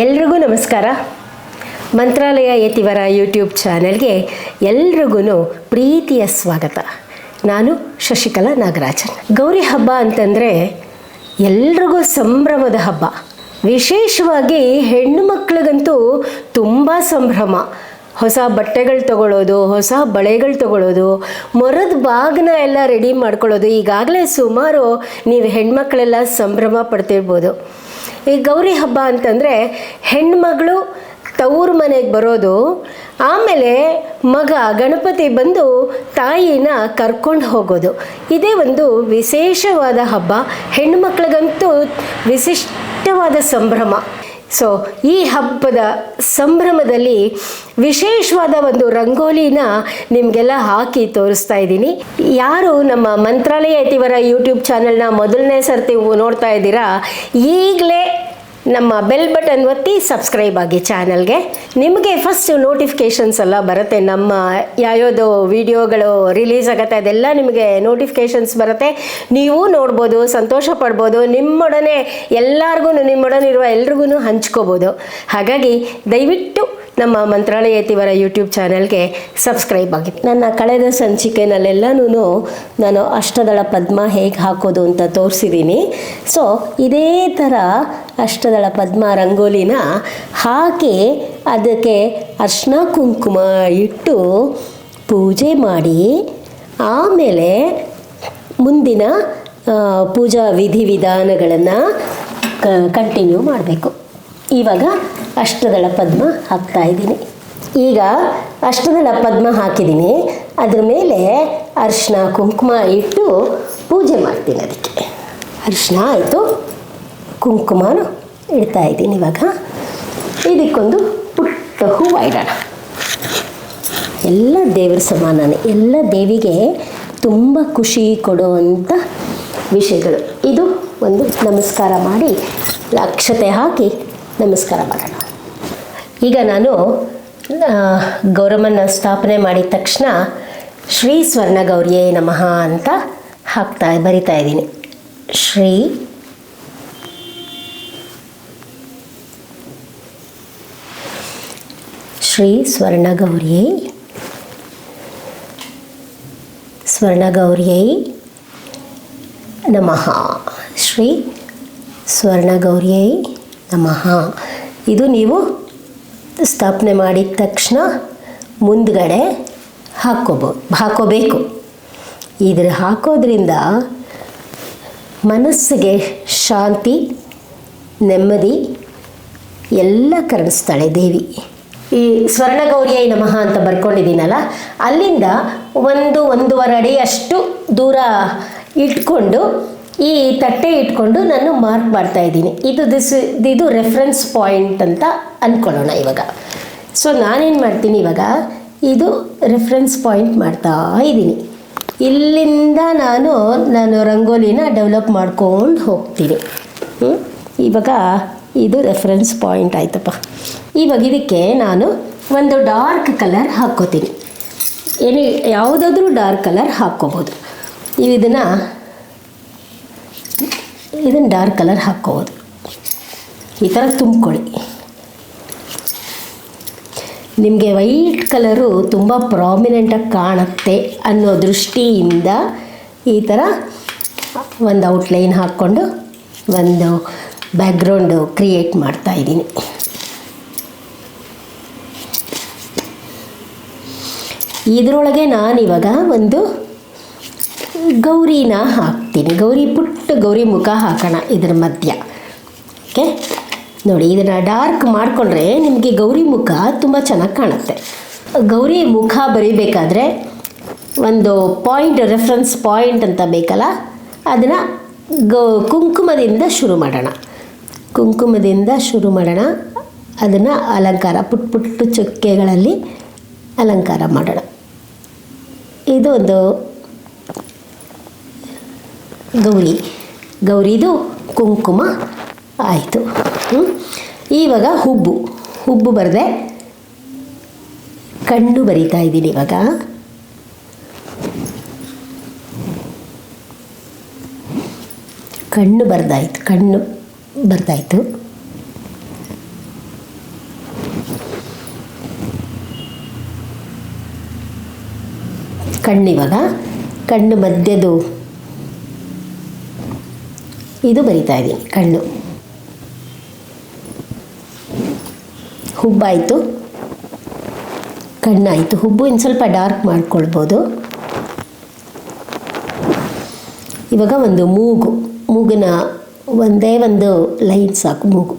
ಎಲ್ರಿಗೂ ನಮಸ್ಕಾರ. ಮಂತ್ರಾಲಯ ಯತಿವರ ಯೂಟ್ಯೂಬ್ ಚಾನೆಲ್ಗೆ ಎಲ್ರಿಗೂ ಪ್ರೀತಿಯ ಸ್ವಾಗತ. ನಾನು ಶಶಿಕಲಾ ನಾಗರಾಜನ್. ಗೌರಿ ಹಬ್ಬ ಅಂತಂದರೆ ಎಲ್ರಿಗೂ ಸಂಭ್ರಮದ ಹಬ್ಬ. ವಿಶೇಷವಾಗಿ ಹೆಣ್ಣು ಮಕ್ಕಳಿಗಂತೂ ತುಂಬ ಸಂಭ್ರಮ. ಹೊಸ ಬಟ್ಟೆಗಳು ತಗೊಳ್ಳೋದು ಹೊಸ ಬಳೆಗಳು ತಗೊಳ್ಳೋದು ಮೊರದ ಬಾಗ್ನ ಎಲ್ಲ ರೆಡಿ ಮಾಡ್ಕೊಳ್ಳೋದು. ಈಗಾಗಲೇ ಸುಮಾರು ನೀವು ಹೆಣ್ಮಕ್ಳೆಲ್ಲ ಸಂಭ್ರಮ ಪಡ್ತಿರ್ಬೋದು. ಈ ಗೌರಿ ಹಬ್ಬ ಅಂತಂದರೆ ಹೆಣ್ಮಗಳು ತವರು ಮನೆಗೆ ಬರೋದು, ಆಮೇಲೆ ಮಗ ಗಣಪತಿ ಬಂದು ತಾಯಿನ ಕರ್ಕೊಂಡು ಹೋಗೋದು. ಇದೇ ಒಂದು ವಿಶೇಷವಾದ ಹಬ್ಬ. ಹೆಣ್ಮಕ್ಳಿಗಂತೂ ವಿಶಿಷ್ಟವಾದ ಸಂಭ್ರಮ. ಸೊ ಈ ಹಬ್ಬದ ಸಂಭ್ರಮದಲ್ಲಿ ವಿಶೇಷವಾದ ಒಂದು ರಂಗೋಲಿನ ನಿಮಗೆಲ್ಲ ಹಾಕಿ ತೋರಿಸ್ತಾ ಇದ್ದೀನಿ. ಯಾರು ನಮ್ಮ ಮಂತ್ರಾಲಯ ಇತಿವರ ಯೂಟ್ಯೂಬ್ ಚಾನಲ್ನ ಮೊದಲನೇ ಸರ್ತಿ ನೋಡ್ತಾ ಇದ್ದೀರಾ, ಈಗಲೇ ನಮ್ಮ ಬೆಲ್ ಬಟನ್ ಒತ್ತಿ ಸಬ್ಸ್ಕ್ರೈಬ್ ಆಗಿ ಚಾನಲ್ಗೆ ನಿಮಗೆ ಫಸ್ಟ್ ನೋಟಿಫಿಕೇಷನ್ಸ್ ಎಲ್ಲ ಬರುತ್ತೆ. ನಮ್ಮ ಯಾವ್ಯಾವುದೋ ವಿಡಿಯೋಗಳು ರಿಲೀಸ್ ಆಗುತ್ತೆ, ಅದೆಲ್ಲ ನಿಮಗೆ ನೋಟಿಫಿಕೇಷನ್ಸ್ ಬರುತ್ತೆ. ನೀವು ನೋಡ್ಬೋದು, ಸಂತೋಷ ಪಡ್ಬೋದು, ನಿಮ್ಮೊಡನೆ ಎಲ್ಲರಿಗೂ ನಿಮ್ಮೊಡನಿರುವ ಎಲ್ರಿಗೂ ಹಂಚ್ಕೋಬೋದು. ಹಾಗಾಗಿ ದಯವಿಟ್ಟು ನಮ್ಮ ಮಂತ್ರಾಲಯ ತಿವರ ಯೂಟ್ಯೂಬ್ ಚಾನೆಲ್ಗೆ ಸಬ್ಸ್ಕ್ರೈಬ್ ಆಗಿ. ನನ್ನ ಕಳೆದ ಸಂಚಿಕೆನಲ್ಲೆಲ್ಲನೂ ನಾನು ಅಷ್ಟದಳ ಪದ್ಮ ಹೇಗೆ ಹಾಕೋದು ಅಂತ ತೋರಿಸಿದ್ದೀನಿ ಸೊ ಇದೇ ಥರ ಅಷ್ಟದಳ ಪದ್ಮ ರಂಗೋಲಿನ ಹಾಕಿ ಅದಕ್ಕೆ ಅರ್ಶಿನ ಕುಂಕುಮ ಇಟ್ಟು ಪೂಜೆ ಮಾಡಿ. ಆಮೇಲೆ ಮುಂದಿನ ಪೂಜಾ ಪೂಜಾ ವಿಧಿವಿಧಾನಗಳನ್ನು ಕಂಟಿನ್ಯೂ ಮಾಡಬೇಕು. ಇವಾಗ ಅಷ್ಟದಳ ಪದ್ಮ ಹಾಕ್ತಾ ಇದ್ದೀನಿ. ಈಗ ಅಷ್ಟದಳ ಪದ್ಮ ಹಾಕಿದ್ದೀನಿ. ಅದ್ರ ಮೇಲೆ ಅರಿಶಿನ ಕುಂಕುಮ ಇಟ್ಟು ಪೂಜೆ ಮಾಡ್ತೀನಿ ಅದಕ್ಕೆ. ಅರಿಶಿನ ಆಯಿತು. ಕುಂಕುಮನು ಇಡ್ತಾ ಇದ್ದೀನಿ ಇವಾಗ. ಇದಕ್ಕೊಂದು ಪುಟ್ಟ ಹೂವು ಇಡೋಣ. ಎಲ್ಲ ದೇವರ ಸಮಾನನೇ. ಎಲ್ಲ ದೇವಿಗೆ ತುಂಬ ಖುಷಿ ಕೊಡುವಂಥ ವಿಷಯಗಳು. ಇದು ಒಂದು ನಮಸ್ಕಾರ ಮಾಡಿ ಅಕ್ಷತೆ ಹಾಕಿ ನಮಸ್ಕಾರ ಮಾಡೋಣ. ಈಗ ನಾನು ಗೌರಮ್ಮನ ಸ್ಥಾಪನೆ ಮಾಡಿದ ತಕ್ಷಣ ಶ್ರೀ ಸ್ವರ್ಣ ಗೌರಿಯೇ ನಮಃ ಅಂತ ಹಾಕ್ತಾ, ಬರಿತಾ ಇದ್ದೀನಿ. ಶ್ರೀ ಶ್ರೀ ಸ್ವರ್ಣಗೌರಿಯೈ ಸ್ವರ್ಣಗೌರಿಯೈ ನಮಃ. ಶ್ರೀ ಸ್ವರ್ಣಗೌರಿಯೈ ನಮಃ. ಇದು ನೀವು ಸ್ಥಾಪನೆ ಮಾಡಿದ ತಕ್ಷಣ ಮುಂದ್ಗಡೆ ಹಾಕೋಬೋದು ಹಾಕೋಬೇಕು. ಇದ್ರ ಹಾಕೋದ್ರಿಂದ ಮನಸ್ಸಿಗೆ ಶಾಂತಿ, ನೆಮ್ಮದಿ ಎಲ್ಲ ಕರುಣಿಸ್ತಾಳೆ ದೇವಿ. ಈ ಸ್ವರ್ಣಗೌರಿಯೈ ನಮಃ ಅಂತ ಬರ್ಕೊಂಡಿದ್ದೀನಲ್ಲ, ಅಲ್ಲಿಂದ ಒಂದು ಒಂದೂವರೆ ಅಡಿ ಅಷ್ಟು ದೂರ ಇಟ್ಕೊಂಡು ಈ ತಟ್ಟೆ ಇಟ್ಕೊಂಡು ನಾನು ಮಾರ್ಕ್ ಮಾಡ್ತಾ ಇದ್ದೀನಿ. ಇದು ದಿಸ್ ಇದು ರೆಫರೆನ್ಸ್ ಪಾಯಿಂಟ್ ಅಂತ ಅಂದ್ಕೊಳ್ಳೋಣ ಇವಾಗ. ಸೊ ನಾನೇನು ಮಾಡ್ತೀನಿ ಇವಾಗ? ಇದು ರೆಫರೆನ್ಸ್ ಪಾಯಿಂಟ್ ಮಾಡ್ತಾ ಇದ್ದೀನಿ. ಇಲ್ಲಿಂದ ನಾನು ನಾನು ರಂಗೋಲಿನ ಡೆವಲಪ್ ಮಾಡ್ಕೊಂಡು ಹೋಗ್ತೀನಿ? ಇವಾಗ ಇದು ರೆಫರೆನ್ಸ್ ಪಾಯಿಂಟ್ ಆಯ್ತಪ್ಪ. ಇವಾಗ ಇದಕ್ಕೆ ನಾನು ಒಂದು ಡಾರ್ಕ್ ಕಲರ್ ಹಾಕ್ಕೋತೀನಿ. ಏನು ಯಾವುದಾದ್ರೂ ಡಾರ್ಕ್ ಕಲರ್ ಹಾಕ್ಕೋಬೋದು. ಇದನ್ನು ಇದನ್ನು ಡಾರ್ಕ್ ಕಲರ್ ಹಾಕ್ಕೋಬೋದು. ಈ ಥರ ತುಂಬ್ಕೊಳ್ಳಿ. ನಿಮಗೆ ವೈಟ್ ಕಲರು ತುಂಬ ಪ್ರಾಮಿನೆಂಟಾಗಿ ಕಾಣುತ್ತೆ ಅನ್ನೋ ದೃಷ್ಟಿಯಿಂದ ಈ ಥರ ಒಂದು ಔಟ್ಲೈನ್ ಹಾಕ್ಕೊಂಡು ಒಂದು ಬ್ಯಾಕ್ಗ್ರೌಂಡು ಕ್ರಿಯೇಟ್ ಮಾಡ್ತಾ ಇದ್ದೀನಿ. ಇದರೊಳಗೆ ನಾನಿವಾಗ ಒಂದು ಗೌರಿನ ಹಾಕ್ತೀನಿ. ಗೌರಿ ಪುಟ್ಟ ಗೌರಿ ಮುಖ ಹಾಕೋಣ ಇದರ ಮಧ್ಯ. ಓಕೆ ನೋಡಿ, ಇದನ್ನು ಡಾರ್ಕ್ ಮಾಡಿಕೊಂಡ್ರೆ ನಿಮಗೆ ಗೌರಿ ಮುಖ ತುಂಬ ಚೆನ್ನಾಗಿ ಕಾಣುತ್ತೆ. ಗೌರಿ ಮುಖ ಬರಿಬೇಕಾದ್ರೆ ಒಂದು ಪಾಯಿಂಟ್ ರೆಫರೆನ್ಸ್ ಪಾಯಿಂಟ್ ಅಂತ ಬೇಕಲ್ಲ? ಅದನ್ನು ಗೌ, ಕುಂಕುಮದಿಂದ ಶುರು ಮಾಡೋಣ. ಕುಂಕುಮದಿಂದ ಶುರು ಮಾಡೋಣ. ಅದನ್ನು ಅಲಂಕಾರ, ಪುಟ್ ಪುಟ್ಟ ಚುಕ್ಕೆಗಳಲ್ಲಿ ಅಲಂಕಾರ ಮಾಡೋಣ. ಇದು ಒಂದು ಗೌರಿ. ಗೌರಿದು ಕುಂಕುಮ ಆಯಿತು. ಇವಾಗ ಹುಬ್ಬು. ಹುಬ್ಬು ಬರದೆ ಕಣ್ಣು ಬರಿತಾ ಇದ್ದೀನಿ ಇವಾಗ. ಕಣ್ಣು ಬರ್ದಾಯ್ತು ಕಣ್ಣು ಬರ್ದಾಯ್ತು. ಕಣ್ಣಿವಾಗ, ಕಣ್ಣು ಮಧ್ಯದು ಇದು ಬರಿತಾ ಇದ್ದೀನಿ ಕಣ್ಣು. ಹುಬ್ಬಾಯಿತು. ಕಣ್ಣಾಯಿತು. ಹುಬ್ಬು ಇನ್ನು ಸ್ವಲ್ಪ ಡಾರ್ಕ್ ಮಾಡ್ಕೊಳ್ಬೋದು. ಇವಾಗ ಒಂದು ಮೂಗು. ಮೂಗಿನ ಒಂದೇ ಒಂದು ಲೈನ್ ಸಾಕು, ಮೂಗು.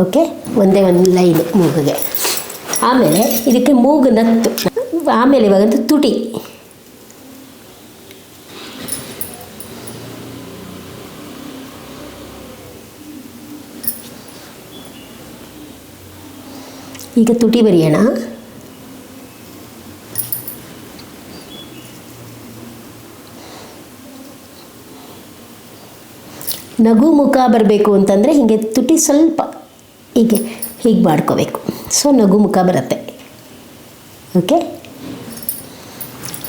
ಓಕೆ ಒಂದೇ ಒಂದು ಲೈನ್ ಮೂಗಿಗೆ. ಆಮೇಲೆ ಇದಕ್ಕೆ ಮೂಗು ನತ್ತು. ಆಮೇಲೆ ಇವಾಗಂತೂ ತುಟಿ. ಈಗ ತುಟಿ ಬರೆಯೋಣ. ನಗು ಮುಖ ಬರಬೇಕು ಅಂತಂದರೆ ಹೀಗೆ ತುಟಿ ಸ್ವಲ್ಪ ಹೀಗೆ ಹೀಗೆ ಮಾಡ್ಕೋಬೇಕು. ಸೊ ನಗು ಮುಖ ಬರುತ್ತೆ. ಓಕೆ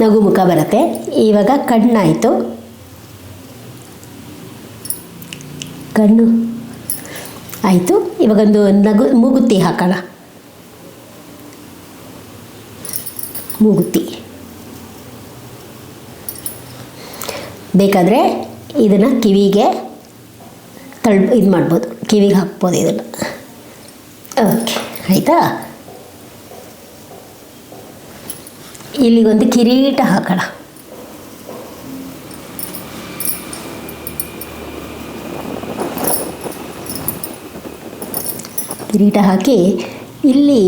ನಗು ಮುಖ ಬರುತ್ತೆ. ಇವಾಗ ಕಣ್ಣಾಯಿತು ಕಣ್ಣು ಆಯಿತು. ಇವಾಗೊಂದು ನಗು ಮೂಗುತಿ ಹಾಕೋಣ. ಮೂಗುತಿ. ಬೇಕಾದರೆ ಇದನ್ನು ಕಿವಿಗೆ ತಳ್ ಇದು ಮಾಡ್ಬೋದು. ಕಿವಿಗೆ ಹಾಕ್ಬೋದು ಇದನ್ನು. ಓಕೆ ಆಯಿತಾ? ಇಲ್ಲಿಗೊಂದು ಕಿರೀಟ ಹಾಕೋಣ. ಕಿರೀಟ ಹಾಕಿ ಇಲ್ಲಿ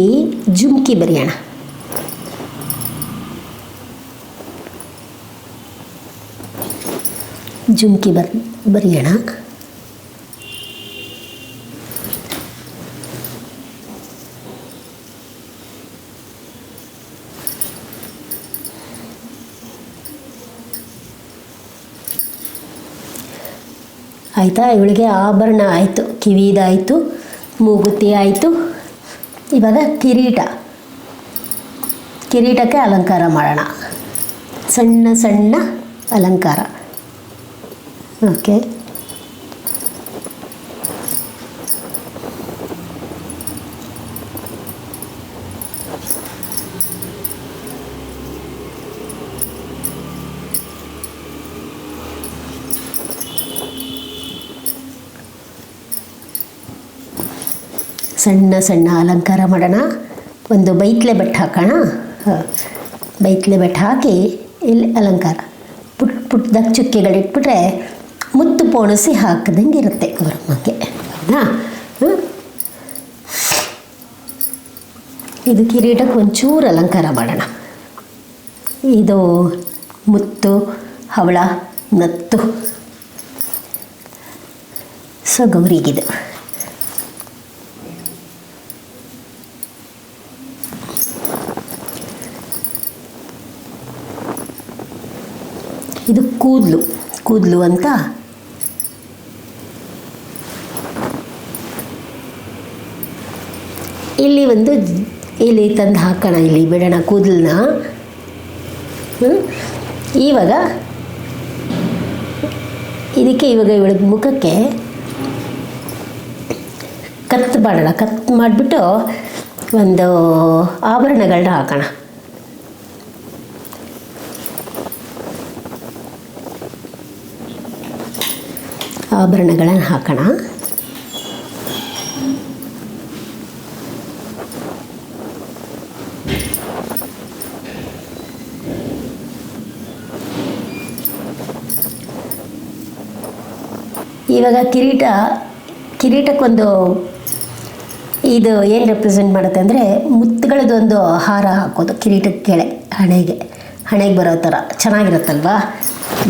ಜುಮ್ಕಿ ಬರೆಯೋಣ. ಜುಮ್ಕಿ ಬರ್, ಬರೆಯೋಣ. ಆಯಿತಾ? ಇವಳಿಗೆ ಆಭರಣ ಆಯಿತು, ಕಿವಿದಾಯಿತು ಮೂಗುತಿ ಆಯಿತು ಇವಾಗ ಕಿರೀಟ. ಕಿರೀಟಕ್ಕೆ ಅಲಂಕಾರ ಮಾಡೋಣ. ಸಣ್ಣ ಸಣ್ಣ ಅಲಂಕಾರ. ಓಕೆ ಸಣ್ಣ ಸಣ್ಣ ಅಲಂಕಾರ ಮಾಡೋಣ. ಒಂದು ಬೈತ್ಲೆ ಬೆಟ್ಟ ಹಾಕೋಣ. ಬೈತ್ಲೆ ಬೆಟ್ಟ ಹಾಕಿ ಇಲ್ಲಿ ಅಲಂಕಾರ. ಪುಟ್ ಪುಟ್ಟದಾಗ ಚುಕ್ಕೆಗಳಿಟ್ಬಿಟ್ರೆ ಪೋಣಿಸಿ ಹಾಕ್ದಂಗೆ ಇರುತ್ತೆ ಗೌರಮ್ಮಗೆ ಹೌದಾ? ಇದು ಕಿರೀಟಕ್ಕೆ ಒಂಚೂರು ಅಲಂಕಾರ ಮಾಡೋಣ. ಇದು ಮುತ್ತು, ಹವಳ, ನತ್ತು. ಸೊ, ಗೌರಿಗಿದು. ಇದು ಕೂದಲು. ಕೂದಲು ಅಂತ ಇಲ್ಲಿ ಒಂದು ಇಲ್ಲಿ ತಂದು ಹಾಕೋಣ, ಇಲ್ಲಿ ಬಿಡೋಣ ಕೂದಲನ್ನ ಇವಾಗ ಇದಕ್ಕೆ ಇವಾಗ ಇವಳ ಮುಖಕ್ಕೆ ಕತ್ತು ಮಾಡೋಣ ಕತ್ತು ಮಾಡಿಬಿಟ್ಟು ಒಂದು ಆಭರಣಗಳನ್ನ ಹಾಕೋಣ. ಆಭರಣಗಳನ್ನು ಹಾಕೋಣ. ಇವಾಗ ಕಿರೀಟ, ಕಿರೀಟಕ್ಕೊಂದು ಇದು ಏನು ರೆಪ್ರೆಸೆಂಟ್ ಮಾಡುತ್ತೆ ಅಂದರೆ ಮುತ್ತುಗಳದ್ದೊಂದು ಹಾರ ಹಾಕೋದು ಕಿರೀಟಕ್ಕೆ ಕೆಳೆ ಹಣೆಗೆ. ಹಣೆಗೆ ಬರೋ ಥರ ಚೆನ್ನಾಗಿರುತ್ತಲ್ವಾ?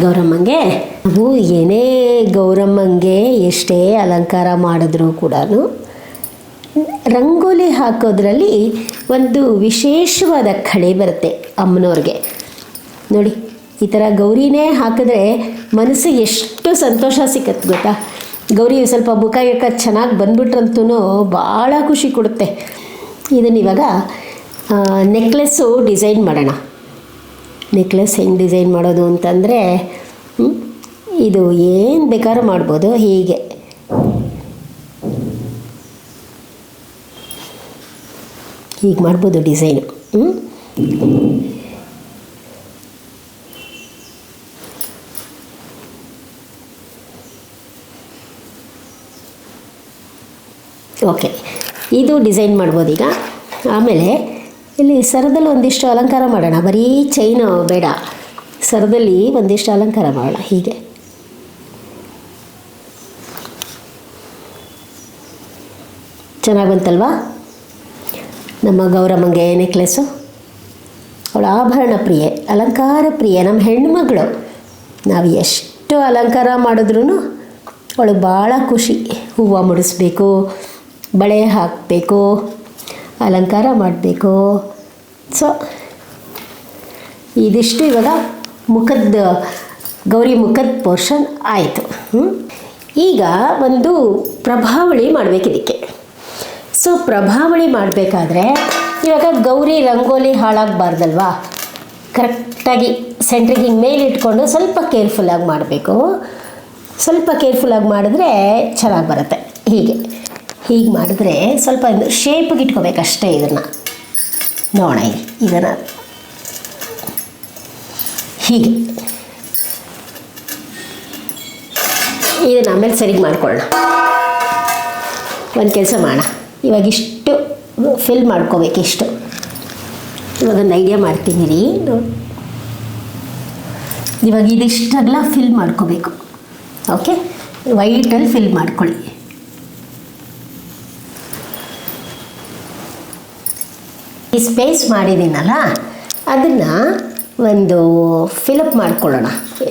ಗೌರಮ್ಮಂಗೆ? ನಾವು ಏನೇ ಗೌರಮ್ಮಂಗೆ ಎಷ್ಟೇ ಅಲಂಕಾರ ಮಾಡಿದ್ರೂ ಕೂಡ ರಂಗೋಲಿ ಹಾಕೋದ್ರಲ್ಲಿ ಒಂದು ವಿಶೇಷವಾದ ಕಳೆ ಬರುತ್ತೆ ಅಮ್ಮನವ್ರಿಗೆ. ನೋಡಿ. ಈ ಥರ ಗೌರಿನೇ ಹಾಕಿದ್ರೆ ಮನಸ್ಸಿಗೆ ಎಷ್ಟು ಸಂತೋಷ ಸಿಕ್ಕತ್ತೆ ಗೊತ್ತಾ? ಗೌರಿ ಸ್ವಲ್ಪ ಮುಖ ಗಿಖ ಚೆನ್ನಾಗಿ ಬಂದ್ಬಿಟ್ರಂತೂ ಭಾಳ ಖುಷಿ ಕೊಡುತ್ತೆ. ಇದನ್ನು ಇವಾಗ ನೆಕ್ಲೆಸ್ಸು ಡಿಸೈನ್ ಮಾಡೋಣ. ನೆಕ್ಲೆಸ್ ಹೆಂಗೆ ಡಿಸೈನ್ ಮಾಡೋದು ಅಂತಂದರೆ ಇದು ಏನು ಬೇಕಾದ್ರೂ ಮಾಡ್ಬೋದು, ಹೀಗೆ. ಹೀಗೆ ಮಾಡ್ಬೋದು ಡಿಸೈನು. ಹ್ಞೂ ಓಕೆ ಇದು ಡಿಸೈನ್ ಮಾಡ್ಬೋದು ಈಗ ಆಮೇಲೆ ಇಲ್ಲಿ ಸರದಲ್ಲಿ ಒಂದಿಷ್ಟು ಅಲಂಕಾರ ಮಾಡೋಣ. ಬರೀ ಚೈನು ಬೇಡ. ಸರದಲ್ಲಿ ಒಂದಿಷ್ಟು ಅಲಂಕಾರ ಮಾಡೋಣ. ಹೀಗೆ. ಚೆನ್ನಾಗಿ ಬಂತಲ್ವಾ? ನಮ್ಮ ಗೌರಮ್ಮಂಗೆ ನೆಕ್ಲೆಸ್ಸು ಅವಳು ಆಭರಣ ಪ್ರಿಯೆ, ಅಲಂಕಾರ ಪ್ರಿಯೆ ನಮ್ಮ ಹೆಣ್ಮಗಳು ನಾವು ಎಷ್ಟು ಅಲಂಕಾರ ಮಾಡಿದ್ರೂ ಅವಳು ಭಾಳ ಖುಷಿ. ಹೂವು ಮುಡಿಸ್ಬೇಕು ಬಳೆ ಹಾಕಬೇಕು, ಅಲಂಕಾರ ಮಾಡಬೇಕು. ಸೊ ಇದಿಷ್ಟು ಇವಾಗ ಮುಖದ, ಗೌರಿ ಮುಖದ ಪೋರ್ಷನ್ ಆಯಿತು. ಈಗ ಒಂದು ಪ್ರಭಾವಳಿ ಮಾಡಬೇಕು ಇದಕ್ಕೆ. ಸೊ ಪ್ರಭಾವಳಿ ಮಾಡಬೇಕಾದ್ರೆ ಇವಾಗ ಗೌರಿ ರಂಗೋಲಿ ಹಾಳಾಗಬಾರ್ದಲ್ವಾ? ಕರೆಕ್ಟಾಗಿ ಸೆಂಟ್ರಿಗೆ ಹಿಂಗೆ ಮೇಲೆ ಇಟ್ಕೊಂಡು ಸ್ವಲ್ಪ ಕೇರ್ಫುಲ್ಲಾಗಿ ಮಾಡಬೇಕು. ಸ್ವಲ್ಪ ಕೇರ್ಫುಲ್ಲಾಗಿ ಮಾಡಿದ್ರೆ ಚೆನ್ನಾಗಿ ಬರುತ್ತೆ. ಹೀಗೆ. ಹೀಗೆ ಮಾಡಿದ್ರೆ ಸ್ವಲ್ಪ ಶೇಪಿಗೆ ಇಟ್ಕೋಬೇಕಷ್ಟೇ ಇದನ್ನು. ನೋಡೋಣ ಇದನ್ನು. ಹೀಗೆ. ಇದನ್ನು ಆಮೇಲೆ ಸರಿಗೆ ಮಾಡ್ಕೊಳ್ಳೋಣ. ಒಂದು ಕೆಲಸ ಮಾಡೋಣ ಇವಾಗ ಇಷ್ಟು ಫಿಲ್ ಮಾಡ್ಕೋಬೇಕು ಇಷ್ಟು. ಇವಾಗ ಒಂದು ಐಡಿಯಾ ಮಾಡ್ತೀನಿ ರೀ ಇವಾಗ ಇದಿಷ್ಟೆಲ್ಲ ಫಿಲ್ ಮಾಡ್ಕೋಬೇಕು. ಓಕೆ ವೈಟಲ್ಲಿ ಫಿಲ್ ಮಾಡ್ಕೊಳ್ಳಿ. ಈ ಸ್ಪೇಸ್ ಮಾಡಿದ್ದೀನಲ್ಲ, ಅದನ್ನು ಒಂದು ಫಿಲಪ್ ಮಾಡ್ಕೊಳ್ಳೋಣ.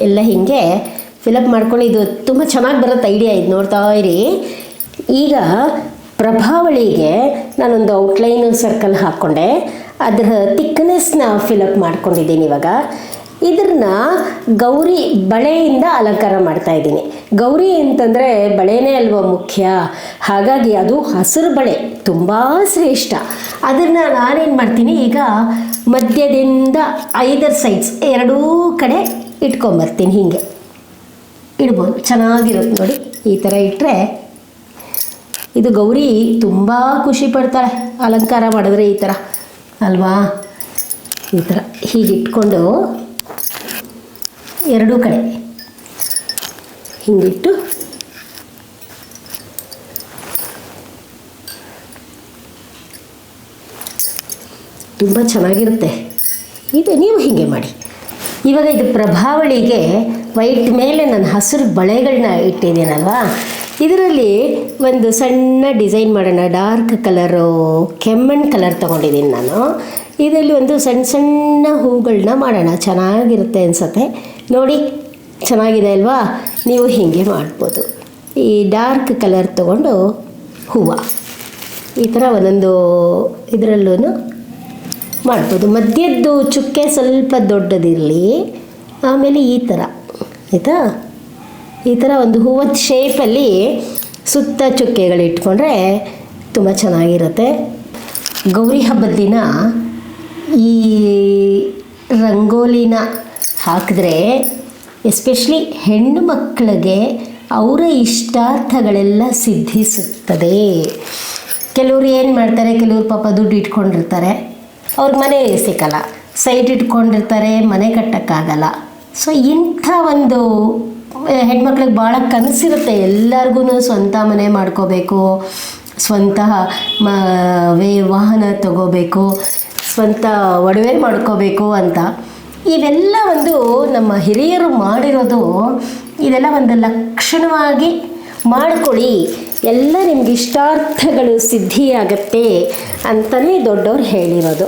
ಎಲ್ಲ ಹೀಗೆ ಫಿಲಪ್ ಮಾಡ್ಕೊಂಡು ಇದು ತುಂಬ ಚೆನ್ನಾಗಿ ಬರುತ್ತೆ ಐಡಿಯಾ ಇದು ನೋಡ್ತಾ ಇರಿ. ಈಗ ಪ್ರಭಾವಳಿಗೆ ನಾನೊಂದು ಔಟ್ಲೈನ್ ಸರ್ಕಲ್ ಹಾಕ್ಕೊಂಡೆ. ಅದರ ತಿಕ್ನೆಸ್ನ ಫಿಲಪ್ ಮಾಡ್ಕೊಂಡಿದ್ದೀನಿ ಇವಾಗ. ಇದನ್ನ ಗೌರಿ ಬಳೆಯಿಂದ ಅಲಂಕಾರ ಮಾಡ್ತಾ ಇದ್ದೀನಿ. ಗೌರಿ ಅಂತಂದರೆ ಬಳೆನೇ ಅಲ್ವಾ ಮುಖ್ಯ? ಹಾಗಾಗಿ ಅದು ಹಸಿರು ಬಳೆ, ತುಂಬ ಶ್ರೇಷ್ಠ. ಅದನ್ನು ನಾನೇನು ಮಾಡ್ತೀನಿ, ಈಗ ಮಧ್ಯದಿಂದ ಐದರ್ ಸೈಡ್ಸ್ ಎರಡೂ ಕಡೆ ಇಟ್ಕೊಂಬರ್ತೀನಿ ಹೀಗೆ. ಇಡ್ಬೋದು, ಚೆನ್ನಾಗಿರುತ್ತೆ ನೋಡಿ, ಈ ಥರ ಇಟ್ಟರೆ ಇದು ಗೌರಿ ತುಂಬ ಖುಷಿ ಪಡ್ತಾಳೆ, ಅಲಂಕಾರ ಮಾಡಿದ್ರೆ ಈ ಥರ, ಅಲ್ವಾ? ಈ ಥರ ಹೀಗೆ ಇಟ್ಕೊಂಡು ಎರಡೂ ಕಡೆ. ಹಿಂಗಿಟ್ಟು. ತುಂಬ ಚೆನ್ನಾಗಿರುತ್ತೆ. ಇದು ನೀವು ಹೀಗೆ ಮಾಡಿ. ಇವಾಗ ಇದು ಪ್ರಭಾವಳಿಗೆ ವೈಟ್ ಮೇಲೆ ನಾನು ಹಸಿರು ಬಳೆಗಳನ್ನ ಇಟ್ಟಿದ್ದೀನಲ್ವಾ? ಇದರಲ್ಲಿ ಒಂದು ಸಣ್ಣ ಡಿಸೈನ್ ಮಾಡೋಣ. ಡಾರ್ಕ್ ಕಲರು ಕೆಮ್ಮಣ್ಣು ಕಲರ್ ತೊಗೊಂಡಿದ್ದೀನಿ ನಾನು. ಇದರಲ್ಲಿ ಒಂದು ಸಣ್ಣ ಸಣ್ಣ ಹೂಗಳನ್ನ ಮಾಡೋಣ. ಚೆನ್ನಾಗಿರುತ್ತೆ ಅನ್ಸತ್ತೆ. ನೋಡಿ, ಚೆನ್ನಾಗಿದೆ ಅಲ್ವಾ? ನೀವು ಹೀಗೆ ಮಾಡ್ಬೋದು. ಈ ಡಾರ್ಕ್ ಕಲರ್ ತಗೊಂಡು ಹೂವು. ಈ ಥರ ಒಂದೊಂದು ಇದರಲ್ಲೂ ಮಾಡ್ಬೋದು. ಮಧ್ಯದ್ದು ಚುಕ್ಕೆ ಸ್ವಲ್ಪ ದೊಡ್ಡದಿರಲಿ, ಆಮೇಲೆ ಈ ಥರ ಆಯಿತಾ? ಈ ಥರ ಒಂದು ಹೂವದ ಶೇಪಲ್ಲಿ ಸುತ್ತ ಚುಕ್ಕೆಗಳು ಇಟ್ಕೊಂಡ್ರೆ ತುಂಬ ಚೆನ್ನಾಗಿರುತ್ತೆ. ಗೌರಿ ಹಬ್ಬದ ದಿನ ಈ ರಂಗೋಲಿನ ಹಾಕಿದ್ರೆ ಎಸ್ಪೆಷಲಿ ಹೆಣ್ಣು ಮಕ್ಕಳಿಗೆ ಅವರ ಇಷ್ಟಾರ್ಥಗಳೆಲ್ಲ ಸಿದ್ಧಿಸುತ್ತದೆ. ಕೆಲವರು ಏನು ಮಾಡ್ತಾರೆ, ಕೆಲವರು ಪಾಪ ದುಡ್ಡು ಇಟ್ಕೊಂಡಿರ್ತಾರೆ. ಅವ್ರ ಮನೆ ಸಿಕ್ಕಲ್ಲ. ಸೈಟ್ ಇಟ್ಕೊಂಡಿರ್ತಾರೆ, ಮನೆ ಕಟ್ಟೋಕ್ಕಾಗಲ್ಲ. ಸೊ ಇಂಥ ಒಂದು ಹೆಣ್ಮಕ್ಳಿಗೆ ಭಾಳ ಕನಸಿರುತ್ತೆ. ಎಲ್ಲರಿಗೂ ಸ್ವಂತ ಮನೆ ಮಾಡ್ಕೋಬೇಕು, ಸ್ವಂತ, ಮ, ವೇ, ವಾಹನ ತಗೋಬೇಕು, ಸ್ವಂತ ಒಡವೆ ಮಾಡ್ಕೋಬೇಕು ಅಂತ. ಇವೆಲ್ಲ ಒಂದು ನಮ್ಮ ಹಿರಿಯರು ಮಾಡಿರೋದು ಇದೆಲ್ಲ ಒಂದು ಲಕ್ಷಣವಾಗಿ ಮಾಡ್ಕೊಳ್ಳಿ. ಎಲ್ಲ ನಿಮ್ಗೆ ಇಷ್ಟಾರ್ಥಗಳು ಸಿದ್ಧಿಯಾಗತ್ತೆ ಅಂತಲೇ ದೊಡ್ಡವ್ರು ಹೇಳಿರೋದು.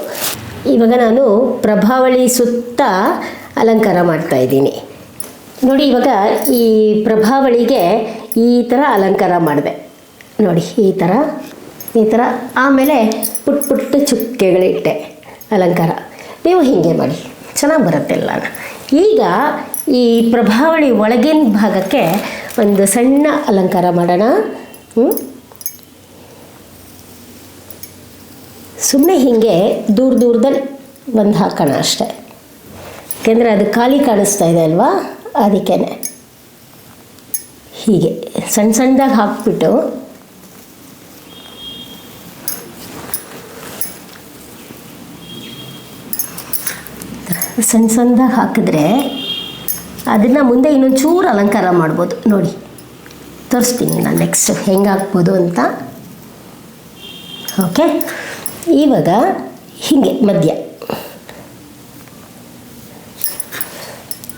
ಇವಾಗ ನಾನು ಪ್ರಭಾವಳಿ ಸುತ್ತ ಅಲಂಕಾರ ಮಾಡ್ತಾ ಇದ್ದೀನಿ. ನೋಡಿ, ಇವಾಗ ಈ ಪ್ರಭಾವಳಿಗೆ ಈ ಥರ ಅಲಂಕಾರ ಮಾಡಿದೆ. ನೋಡಿ, ಈ ಥರ ಈ ಥರ ಆಮೇಲೆ ಪುಟ್ ಪುಟ್ಟ ಚುಕ್ಕೆಗಳಿಟ್ಟೆ ಅಲಂಕಾರ. ನೀವು ಹೀಗೆ ಮಾಡಿ. ಚೆನ್ನಾಗಿ ಬರುತ್ತೆ ಎಲ್ಲ ಈಗ ಈ ಪ್ರಭಾವಳಿ ಒಳಗಿನ ಭಾಗಕ್ಕೆ ಒಂದು ಸಣ್ಣ ಅಲಂಕಾರ ಮಾಡೋಣ. ಸುಮ್ಮನೆ ಹೀಗೆ ದೂರ ದೂರದಲ್ಲಿ ಬಂದು ಹಾಕೋಣ ಅಷ್ಟೆ. ಯಾಕೆಂದರೆ ಅದು ಖಾಲಿ ಕಾಣಿಸ್ತಾ ಇದೆ ಅಲ್ವಾ? ಅದಕ್ಕೇ ಹೀಗೆ. ಸಣ್ಣ ಸಣ್ಣದಾಗಿ ಹಾಕ್ಬಿಟ್ಟು ಸಣ್ಣ ಸಣ್ಣದಾಗಿ ಹಾಕಿದ್ರೆ ಅದನ್ನು ಮುಂದೆ ಇನ್ನೊಂದು ಚೂರು ಅಲಂಕಾರ ಮಾಡ್ಬೋದು. ನೋಡಿ, ತೋರಿಸ್ತೀನಿ ನಾನು ನೆಕ್ಸ್ಟ್ ಹೆಂಗೆ ಹಾಕ್ಬೋದು ಅಂತ. ಓಕೆ ಇವಾಗ ಹೀಗೆ ಮಧ್ಯ.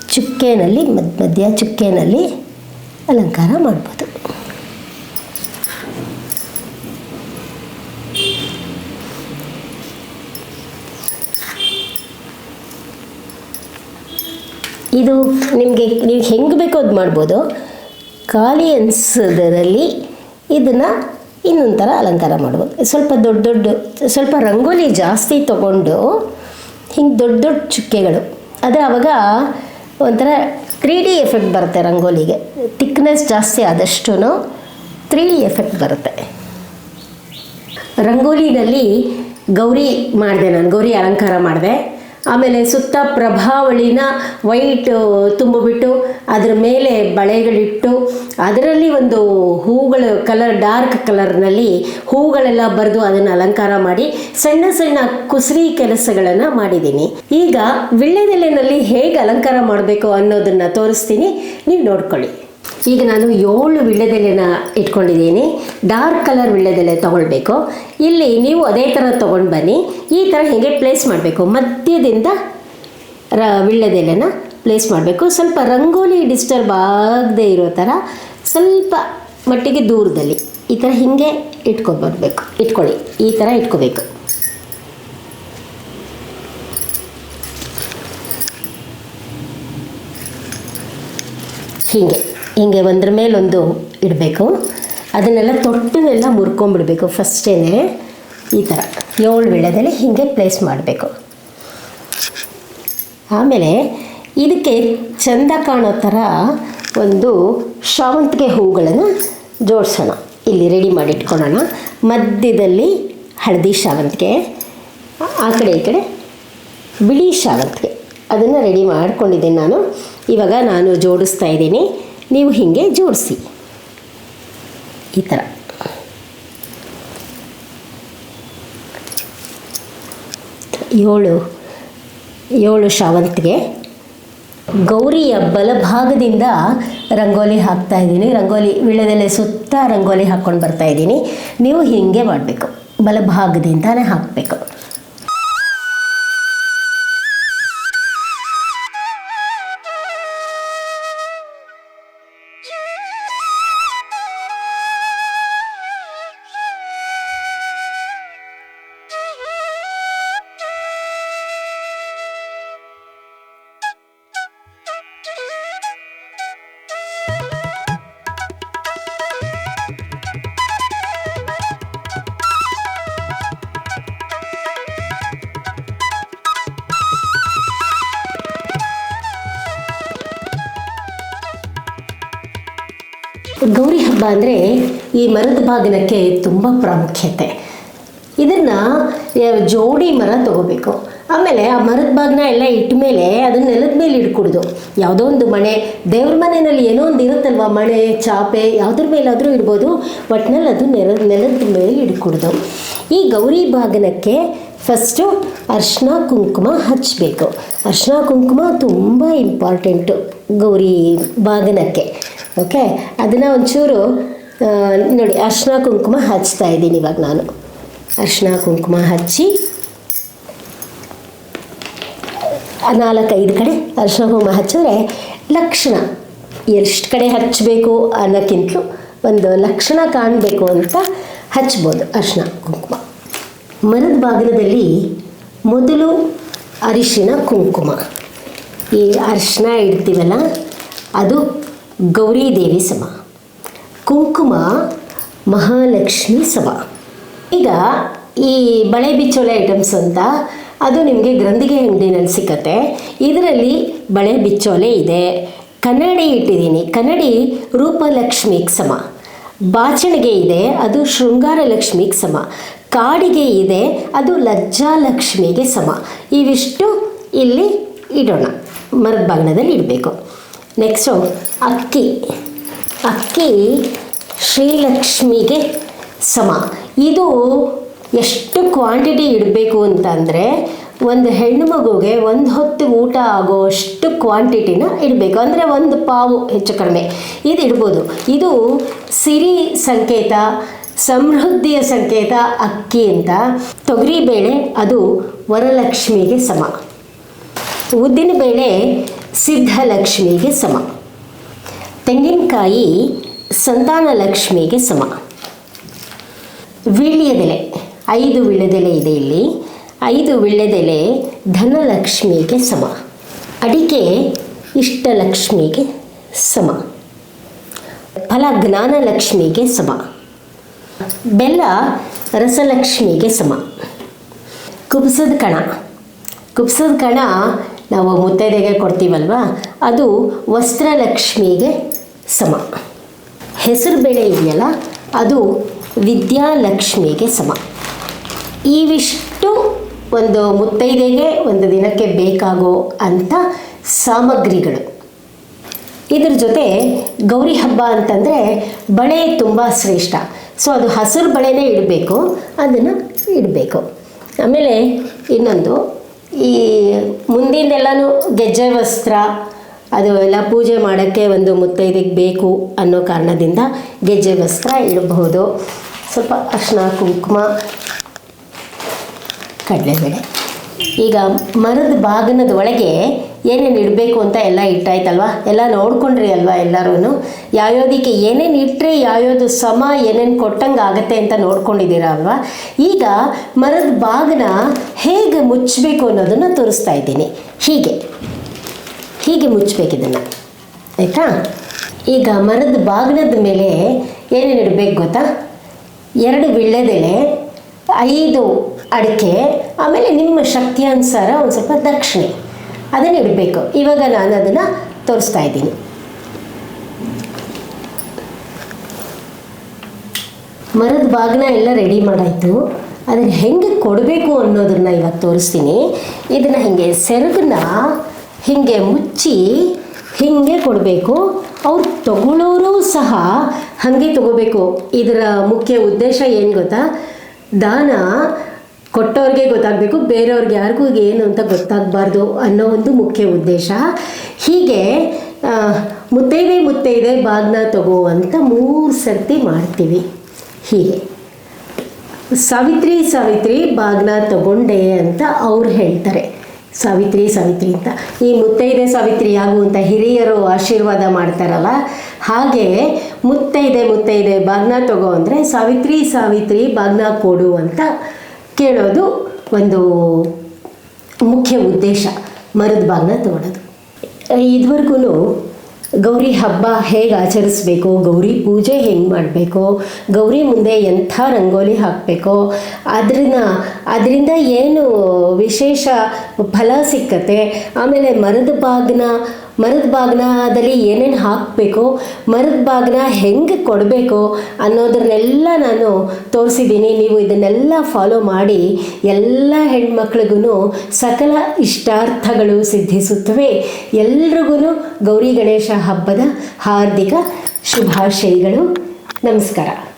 ಚುಕ್ಕೆನಲ್ಲಿ ಮಧ್ಯ ಚುಕ್ಕೆನಲ್ಲಿ ಅಲಂಕಾರ ಮಾಡ್ಬೋದು. ಇದು ನಿಮಗೆ ನೀವು ಹೆಂಗೆ ಬೇಕೋ ಅದು ಮಾಡ್ಬೋದು. ಖಾಲಿ ಅನ್ಸೋದರಲ್ಲಿ ಇದನ್ನು ಇನ್ನೊಂದು ಥರ ಅಲಂಕಾರ ಮಾಡ್ಬೋದು. ಸ್ವಲ್ಪ ದೊಡ್ಡ ದೊಡ್ಡ ಸ್ವಲ್ಪ ರಂಗೋಲಿ ಜಾಸ್ತಿ ತಗೊಂಡು ಹಿಂಗೆ ದೊಡ್ಡ ದೊಡ್ಡ ಚುಕ್ಕೆಗಳು. ಆದರೆ ಆವಾಗ ಒಂಥರ ತ್ರೀ ಡಿ ಎಫೆಕ್ಟ್ ಬರುತ್ತೆ ರಂಗೋಲಿಗೆ. ತಿಕ್ನೆಸ್ ಜಾಸ್ತಿ ಆದಷ್ಟು ತ್ರೀ ಡಿ ಎಫೆಕ್ಟ್ ಬರುತ್ತೆ. ರಂಗೋಲಿನಲ್ಲಿ ಗೌರಿ ಮಾಡಿದೆ ನಾನು, ಗೌರಿ ಅಲಂಕಾರ ಮಾಡಿದೆ. ಆಮೇಲೆ ಸುತ್ತ ಪ್ರಭಾವಳಿನ ವೈಟ್ ತುಂಬಿಬಿಟ್ಟು ಅದರ ಮೇಲೆ ಬಳೆಗಳಿಟ್ಟು ಅದರಲ್ಲಿ ಒಂದು ಹೂಗಳು, ಕಲರ್, ಡಾರ್ಕ್ ಕಲರ್ನಲ್ಲಿ ಹೂಗಳೆಲ್ಲ ಬರೆದು ಅದನ್ನು ಅಲಂಕಾರ ಮಾಡಿ ಸಣ್ಣ ಸಣ್ಣ ಕುಸರಿ ಕೆಲಸಗಳನ್ನು ಮಾಡಿದ್ದೀನಿ. ಈಗ ವಿಳ್ಳೆದೆಲೆನಲ್ಲಿ ಹೇಗೆ ಅಲಂಕಾರ ಮಾಡಬೇಕು ಅನ್ನೋದನ್ನು ತೋರಿಸ್ತೀನಿ. ನೀವು ನೋಡ್ಕೊಳ್ಳಿ. ಈಗ ನಾನು ಏಳು ವಿಳ್ಳೆದೆಲೆನ ಇಟ್ಕೊಂಡಿದ್ದೀನಿ. ಡಾರ್ಕ್ ಕಲರ್ ವಿಳ್ಳೆದೆಲೆ ತೊಗೊಳ್ಬೇಕು. ಇಲ್ಲಿ ನೀವು ಅದೇ ಥರ ತೊಗೊಂಡು ಬನ್ನಿ. ಈ ಥರ ಹೇಗೆ ಪ್ಲೇಸ್ ಮಾಡಬೇಕು? ಮಧ್ಯದಿಂದ ರ ವಿಳ್ಳೆದೆಲೆನ ಪ್ಲೇಸ್ ಮಾಡಬೇಕು. ಸ್ವಲ್ಪ ರಂಗೋಲಿ ಡಿಸ್ಟರ್ಬ್ ಆಗದೆ ಇರೋ ಥರ ಸ್ವಲ್ಪ ಮಟ್ಟಿಗೆ ದೂರದಲ್ಲಿ ಈ ಥರ ಹೀಗೆ ಇಟ್ಕೊಬರ್ಬೇಕು ಇಟ್ಕೊಳ್ಳಿ. ಈ ಥರ ಇಟ್ಕೋಬೇಕು. ಹೀಗೆ. ಹೀಗೆ ಒಂದ್ರ ಮೇಲೊಂದು ಇಡಬೇಕು. ಅದನ್ನೆಲ್ಲ ತೊಟ್ಟನ್ನೆಲ್ಲ ಮುರ್ಕೊಂಬಿಡ್ಬೇಕು ಫಸ್ಟೇ ಈ ಥರ ಏಳು ವಿಳ್ಯದಲ್ಲಿ ಹೀಗೆ ಪ್ಲೇಸ್ ಮಾಡಬೇಕು. ಆಮೇಲೆ ಇದಕ್ಕೆ ಚಂದ ಕಾಣೋ ಥರ ಒಂದು ಶಾವಂತಿಗೆ ಹೂಗಳನ್ನು ಜೋಡಿಸೋಣ. ಇಲ್ಲಿ ರೆಡಿ ಮಾಡಿ ಇಟ್ಕೊಳ್ಳೋಣ ಮಧ್ಯದಲ್ಲಿ ಹಳದಿ ಶಾವಂತಿಗೆ ಆ ಕಡೆ ಈ ಕಡೆ ಬಿಳಿ ಶಾವಂತಿಗೆ ಅದನ್ನು ರೆಡಿ ಮಾಡ್ಕೊಂಡಿದ್ದೀನಿ ನಾನು. ಇವಾಗ ನಾನು ಜೋಡಿಸ್ತಾ ಇದ್ದೀನಿ. ನೀವು ಹೀಗೆ ಜೋಡಿಸಿ. ಈ ಥರ ಏಳು ಏಳು ಶಾವಂತಿಗೆ ಗೌರಿಯ ಬಲಭಾಗದಿಂದ ರಂಗೋಲಿ ಹಾಕ್ತಾ ಇದ್ದೀನಿ. ರಂಗೋಲಿ ವಿಳ್ಯದೆಲೆ ಸುತ್ತ ರಂಗೋಲಿ ಹಾಕ್ಕೊಂಡು ಬರ್ತಾ ಇದ್ದೀನಿ. ನೀವು ಹೀಗೆ ಮಾಡಬೇಕು. ಬಲಭಾಗದಿಂದನೇ ಹಾಕಬೇಕು. ಹಬ್ಬ ಅಂದರೆ ಈ ಮರದ ಬಾಗಿನಕ್ಕೆ ತುಂಬ ಪ್ರಾಮುಖ್ಯತೆ. ಇದನ್ನು ಜೋಡಿ ಮರ ತಗೋಬೇಕು. ಆಮೇಲೆ ಆ ಮರದ ಭಾಗನ ಎಲ್ಲ ಇಟ್ಟ ಮೇಲೆ ಅದನ್ನ ನೆಲದ ಮೇಲೆ ಇಟ್ಕೊಡೋದು ಯಾವುದೋ ಒಂದು ಮನೆ ದೇವ್ರ ಮನೆಯಲ್ಲಿ ಏನೋ ಒಂದು ಇರುತ್ತಲ್ವ, ಮಣೆ, ಚಾಪೆ, ಯಾವುದ್ರ ಮೇಲಾದರೂ ಇಡ್ಬೋದು ಒಟ್ಟಿನಲ್ಲಿ ಅದು ನೆಲದ ನೆಲದ ಮೇಲೆ ಇಡ್ಕೊಡ್ದು. ಈ ಗೌರಿ ಭಾಗನಕ್ಕೆ ಫಸ್ಟು ಅರ್ಶಿನ ಕುಂಕುಮ ಹಚ್ಚಬೇಕು ಅರ್ಶಿನ ಕುಂಕುಮ ತುಂಬ ಇಂಪಾರ್ಟೆಂಟು ಗೌರಿ ಬಾಗಿನಕ್ಕೆ. ಓಕೆ? ಅದನ್ನು ಒಂಚೂರು ನೋಡಿ ಅರ್ಶಿನ ಕುಂಕುಮ ಹಚ್ತಾ ಇದ್ದೀನಿ ಇವಾಗ ನಾನು. ಅರ್ಶಿನ ಕುಂಕುಮ ಹಚ್ಚಿ, ನಾಲ್ಕೈದು ಕಡೆ ಅರ್ಶಿನ ಕುಂಕುಮ ಹಚ್ಚಿದ್ರೆ ಲಕ್ಷಣ, ಎಷ್ಟು ಕಡೆ ಹಚ್ಚಬೇಕು ಅನ್ನೋಕ್ಕಿಂತಲೂ ಒಂದು ಲಕ್ಷಣ ಕಾಣಬೇಕು ಅಂತ ಹಚ್ಬೋದು ಅರ್ಶಿನ ಕುಂಕುಮ. ಮರದ ಬಾಗಿಲದಲ್ಲಿ ಮೊದಲು ಅರಿಶಿನ ಕುಂಕುಮ. ಈ ಅರಿಶಿನ ಇಡ್ತೀವಲ್ಲ, ಅದು ಗೌರಿ ದೇವಿ ಸಮ. ಕುಂಕುಮ ಮಹಾಲಕ್ಷ್ಮಿ ಸಮ. ಈಗ ಈ ಬಳೆ ಬಿಚ್ಚೋಲೆ ಐಟಮ್ಸ್ ಅಂತ, ಅದು ನಿಮಗೆ ಗ್ರಂಥಿಗೆ ಅಂಗಡಿನಲ್ಲಿ ಸಿಕ್ಕತ್ತೆ. ಇದರಲ್ಲಿ ಬಳೆ ಬಿಚ್ಚೋಲೆ ಇದೆ. ಕನ್ನಡಿ ಇಟ್ಟಿದ್ದೀನಿ. ಕನ್ನಡಿ ರೂಪಲಕ್ಷ್ಮಿಗೆ ಸಮ. ಬಾಚಣಿಗೆ ಇದೆ, ಅದು ಶೃಂಗಾರ ಲಕ್ಷ್ಮಿಗೆ ಸಮ. ಕಾಡಿಗೆ ಇದೆ, ಅದು ಲಜ್ಜಾಲಕ್ಷ್ಮಿಗೆ ಸಮ. ಇವಿಷ್ಟು ಇಲ್ಲಿ ಇಡೋಣ. ಮರದ ಬಾಗ್ನದಲ್ಲಿ ಇಡಬೇಕು. ನೆಕ್ಸ್ಟು ಅಕ್ಕಿ. ಅಕ್ಕಿ ಶ್ರೀಲಕ್ಷ್ಮಿಗೆ ಸಮ. ಇದು ಎಷ್ಟು ಕ್ವಾಂಟಿಟಿ ಇಡಬೇಕು ಅಂತಂದರೆ ಒಂದು ಹೆಣ್ಣು ಮಗುಗೆ ಒಂದು ಹೊತ್ತು ಊಟ ಆಗೋ ಅಷ್ಟು ಕ್ವಾಂಟಿಟಿನ ಇಡಬೇಕು. ಅಂದರೆ ಒಂದು ಪಾವು ಹೆಚ್ಚು ಕಡಿಮೆ. ಇದು ಇಡ್ಬೋದು. ಇದು ಸಿರಿ ಸಂಕೇತ, ಸಮೃದ್ಧಿಯ ಸಂಕೇತ ಅಕ್ಕಿ ಅಂತ. ತೊಗರಿಬೇಳೆ ಅದು ವರಲಕ್ಷ್ಮಿಗೆ ಸಮ. ಉದ್ದಿನಬೇಳೆ ಸಿದ್ಧಲಕ್ಷ್ಮಿಗೆ ಸಮ. ತೆಂಗಿನಕಾಯಿ ಸಂತಾನ ಲಕ್ಷ್ಮಿಗೆ ಸಮ. ವೀಳ್ಯದೆಲೆ, ಐದು ವೀಳ್ಯದೆಲೆ ಇದೆ ಇಲ್ಲಿ. ಐದು ವೀಳ್ಯದೆಲೆ ಧನಲಕ್ಷ್ಮಿಗೆ ಸಮ. ಅಡಿಕೆ ಇಷ್ಟಲಕ್ಷ್ಮಿಗೆ ಸಮ. ಫಲ ಜ್ಞಾನಲಕ್ಷ್ಮಿಗೆ ಸಮ. ಬೆಲ್ಲ ರಸಲಕ್ಷ್ಮಿಗೆ ಸಮ. ಕುಬ್ಸದ ಕಣ ಕುಬ್ಸದ ಕಣ ನಾವು ಮುತ್ತೈದೆಗೆ ಕೊಡ್ತೀವಲ್ವಾ? ಅದು ವಸ್ತ್ರಲಕ್ಷ್ಮಿಗೆ ಸಮ. ಹೆಸರು ಬೆಳೆ ಇದೆಯಲ್ಲ, ಅದು ವಿದ್ಯಾಲಕ್ಷ್ಮಿಗೆ ಸಮ. ಇವಿಷ್ಟು ಒಂದು ಮುತ್ತೈದೆಗೆ ಒಂದು ದಿನಕ್ಕೆ ಬೇಕಾಗೋ ಅಂಥ ಸಾಮಗ್ರಿಗಳು. ಇದ್ರ ಜೊತೆ ಗೌರಿ ಹಬ್ಬ ಅಂತಂದರೆ ಬಳೆ ತುಂಬ ಶ್ರೇಷ್ಠ. ಸೊ ಅದು ಹಸಿರು ಬಳೆನೇ ಇಡಬೇಕು, ಅದನ್ನು ಇಡಬೇಕು. ಆಮೇಲೆ ಇನ್ನೊಂದು ಈ ಮುಂದಿಂದೆಲ್ಲನೂ ಗೆಜ್ಜೆ ವಸ್ತ್ರ, ಅದು ಎಲ್ಲ ಪೂಜೆ ಮಾಡೋಕ್ಕೆ ಒಂದು ಮುತ್ತೈದಿಗೆ ಬೇಕು ಅನ್ನೋ ಕಾರಣದಿಂದ ಗೆಜ್ಜೆ ವಸ್ತ್ರ ಇಡಬಹುದು. ಸ್ವಲ್ಪ ಅರ್ಶಿನ ಕುಂಕುಮ, ಕಡಲೆಬೇಳೆ. ಈಗ ಮರದ ಬಾಗನದ ಒಳಗೆ ಏನೇನು ಇಡಬೇಕು ಅಂತ ಎಲ್ಲ ಇಟ್ಟಾಯ್ತಲ್ವಾ? ಎಲ್ಲ ನೋಡ್ಕೊಂಡ್ರಿ ಅಲ್ವಾ ಎಲ್ಲರೂ ಯಾವ್ಯಾವುದಕ್ಕೆ ಏನೇನು ಇಟ್ಟರೆ ಯಾವ್ಯಾವುದು ಸಮ ಏನೇನು ಕೊಟ್ಟಂಗೆ ಆಗುತ್ತೆ ಅಂತ ನೋಡ್ಕೊಂಡಿದ್ದೀರಾ ಅಲ್ವಾ? ಈಗ ಮರದ ಭಾಗನ ಹೇಗೆ ಮುಚ್ಚಬೇಕು ಅನ್ನೋದನ್ನು ತೋರಿಸ್ತಾ ಇದ್ದೀನಿ. ಹೀಗೆ. ಹೀಗೆ ಮುಚ್ಚಬೇಕು ಇದನ್ನು. ಆಯಿತಾ? ಈಗ ಮರದ ಬಾಗಿನದ ಮೇಲೆ ಏನೇನು ಇಡಬೇಕು ಗೊತ್ತಾ? ಎರಡು ವಿಳ್ಳೆದೆಲೆ, ಐದು ಅಡಿಕೆ, ಆಮೇಲೆ ನಿಮ್ಮ ಶಕ್ತಿಯಾನುಸಾರ ಒಂದು ಸ್ವಲ್ಪ ದಕ್ಷಿಣೆ. ಅದನ್ನು ಇಡಬೇಕು. ಇವಾಗ ನಾನು ಅದನ್ನು ತೋರಿಸ್ತಾ ಇದ್ದೀನಿ. ಮರದ ಭಾಗನ ಎಲ್ಲ ರೆಡಿ ಮಾಡಾಯಿತು. ಅದನ್ನು ಹೆಂಗೆ ಕೊಡಬೇಕು ಅನ್ನೋದನ್ನು ಇವಾಗ ತೋರಿಸ್ತೀನಿ. ಇದನ್ನು ಹಿಂಗೆ ಸೆರಗನ್ನ ಹಿಂಗೆ ಮುಚ್ಚಿ ಹಿಂಗೆ ಕೊಡಬೇಕು. ಅವ್ರು ತಗೊಳ್ಳೋರು ಸಹ ಹಾಗೆ ತಗೋಬೇಕು. ಇದರ ಮುಖ್ಯ ಉದ್ದೇಶ ಏನು ಗೊತ್ತಾ? ದಾನ ಕೊಟ್ಟವ್ರಿಗೆ ಗೊತ್ತಾಗಬೇಕು, ಬೇರೆಯವ್ರಿಗೆ ಯಾರಿಗೂ ಏನು ಅಂತ ಗೊತ್ತಾಗಬಾರ್ದು ಅನ್ನೋ ಒಂದು ಮುಖ್ಯ ಉದ್ದೇಶ. ಹೀಗೆ ಮುತ್ತೈದೆ ಮುತ್ತೈದೆ ಬಾಗ್ನ ತಗೋ ಅಂತ ಮೂರು ಸರ್ತಿ ಮಾಡ್ತೀವಿ. ಹೀಗೆ. ಸಾವಿತ್ರಿ ಸಾವಿತ್ರಿ ಬಾಗ್ನ ತಗೊಂಡೆ ಅಂತ ಅವ್ರು ಹೇಳ್ತಾರೆ. ಸಾವಿತ್ರಿ ಸಾವಿತ್ರಿ ಅಂತ. ಈ ಮುತ್ತೈದೆ ಸಾವಿತ್ರಿ ಆಗು ಅಂತ ಹಿರಿಯರು ಆಶೀರ್ವಾದ ಮಾಡ್ತಾರಲ್ಲ, ಹಾಗೆ ಮುತ್ತೈದೆ ಮುತ್ತೈದೆ ಬಾಗ್ನ ತಗೋ ಅಂದರೆ ಸಾವಿತ್ರಿ ಸಾವಿತ್ರಿ ಬಾಗ್ನ ಕೊಡು ಅಂತ ಕೇಳೋದು ಒಂದು ಮುಖ್ಯ ಉದ್ದೇಶ, ಮರದ ಬಾಗ್ನ ತಗೊಳ್ಳೋದು ಇದುವರೆಗೂ ಗೌರಿ ಹಬ್ಬ ಹೇಗೆ ಆಚರಿಸ್ಬೇಕು, ಗೌರಿ ಪೂಜೆ ಹೆಂಗೆ ಮಾಡಬೇಕು, ಗೌರಿ ಮುಂದೆ ಎಂಥ ರಂಗೋಲಿ ಹಾಕಬೇಕು ಅದನ್ನ ಅದರಿಂದ ಏನು ವಿಶೇಷ ಫಲ ಸಿಕ್ಕತ್ತೆ, ಆಮೇಲೆ ಮರದ ಬಾಗ್ನ ಮರದ ಬಾಗ್ನದಲ್ಲಿ ಏನೇನು ಹಾಕಬೇಕು, ಮರದ ಬಾಗ್ನ ಹೆಂಗೆ ಕೊಡಬೇಕು ಅನ್ನೋದನ್ನೆಲ್ಲ ನಾನು ತೋರಿಸಿದ್ದೀನಿ. ನೀವು ಇದನ್ನೆಲ್ಲ ಫಾಲೋ ಮಾಡಿ ಎಲ್ಲ ಹೆಣ್ಮಕ್ಳಿಗೂ ಸಕಲ ಇಷ್ಟಾರ್ಥಗಳು ಸಿದ್ಧಿಸುತ್ತವೆ. ಎಲ್ರಿಗೂ ಗೌರಿ ಗಣೇಶ ಹಬ್ಬದ ಹಾರ್ದಿಕ ಶುಭಾಶಯಗಳು. ನಮಸ್ಕಾರ.